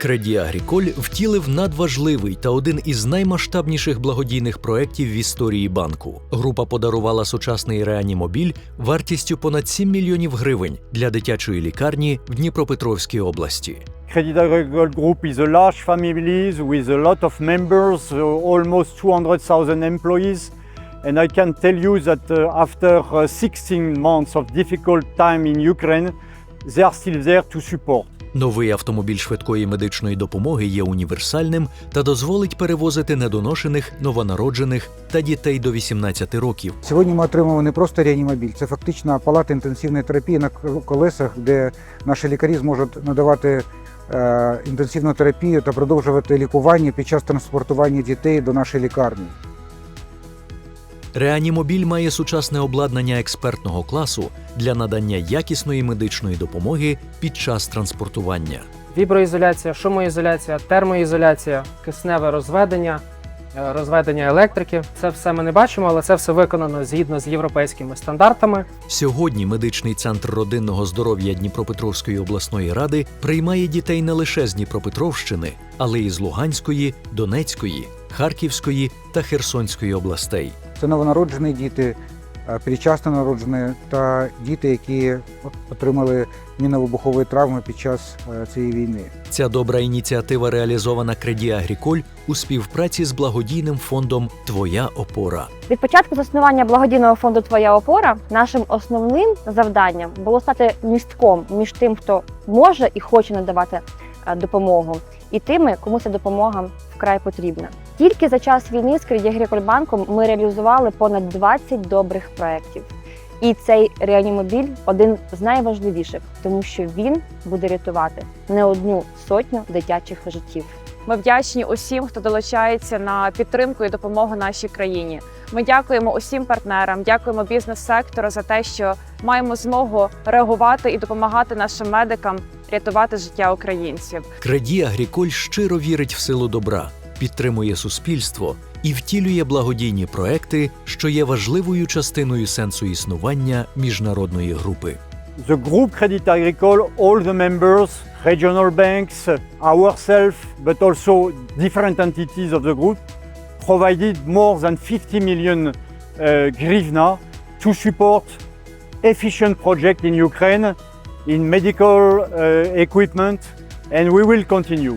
Креді Агріколь втілив надважливий та один із наймасштабніших благодійних проєктів в історії банку. Група подарувала сучасний реанімобіль вартістю понад 7 мільйонів гривень для дитячої лікарні в Дніпропетровській області. Credit Agricole Group is a large family with a lot of members, uh, almost 200,000 employees. And I can tell you that uh, after uh, 16 months of difficult time in Ukraine, they are still there to support. Новий автомобіль швидкої медичної допомоги є універсальним та дозволить перевозити недоношених, новонароджених та дітей до 18 років. Сьогодні ми отримали не просто реанімобіль, це фактично палата інтенсивної терапії на колесах, де наші лікарі зможуть надавати е, інтенсивну терапію та продовжувати лікування під час транспортування дітей до нашої лікарні. Реанімобіль має сучасне обладнання експертного класу для надання якісної медичної допомоги під час транспортування. Віброізоляція, шумоізоляція, термоізоляція, кисневе розведення, е, розведення електрики. Це все ми не бачимо, але це все виконано згідно з європейськими стандартами. Сьогодні медичний центр родинного здоров'я Дніпропетровської обласної ради приймає дітей не лише з Дніпропетровщини, але й з Луганської, Донецької, Харківської та Херсонської областей. Це новонароджені діти, е, передчасно народжені та діти, які отримали мінно-вибухові травми під час е, цієї війни. Ця добра ініціатива реалізована Креді Агріколь у співпраці з благодійним фондом Твоя опора. Від початку заснування благодійного фонду Твоя опора нашим основним завданням було стати містком між тим, хто може і хоче надавати е, допомогу, і тими, кому ця допомога вкрай потрібна. Тільки за час війни з Credit Agricole банком ми реалізували понад 20 добрих проєктів. І цей реанімобіль один з найважливіших, тому що він буде рятувати не одну сотню дитячих життів. Ми вдячні усім, хто долучається на підтримку і допомогу нашій країні. Ми дякуємо усім партнерам, дякуємо бізнес-сектору за те, що маємо змогу реагувати і допомагати нашим медикам рятувати життя українців. Креді Агріколь щиро вірить в силу добра, підтримує суспільство і втілює благодійні проекти, що є важливою частиною сенсу існування міжнародної групи. The group Credit Agricole, all the members, regional banks, ourselves, but also different entities of the group, provided more than 50 million uh, grivna to support efficient projects in Ukraine, in medical uh, equipment, and we will continue.